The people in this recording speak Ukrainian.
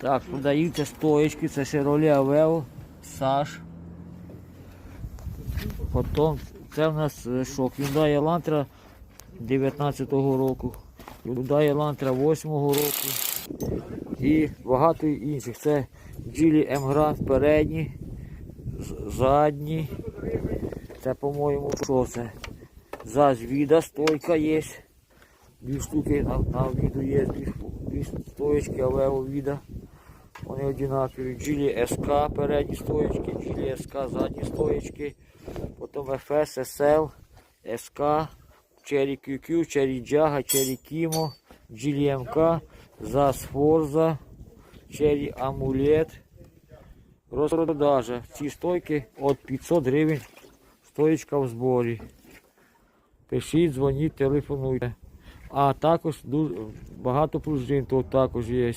Так, продаються стоечки, це Chevrolet Aveo, Саш. Потім це в нас е, що, Hyundai Elantra 19-го року, Hyundai Elantra 8-го року і багато інших. Це M Grand передні, задні. Це, по-моєму, що це? Зазвіда стойка є. Дві штуки на, на віду є, дві, дві стоечки Aveo віда. Вони одинакові. Geely SK передні стоечки, Geely SK задні стоечки. Потім FS, SL, SK, Cherry QQ, Cherry Jaga, Cherry Kimo, Geely MK, ZAS Forza, Cherry Amulet. Розпродажа. Ці стойки від 500 гривень стоїчка в зборі. Пишіть, дзвоніть, телефонуйте. А також багато пружин тут також є.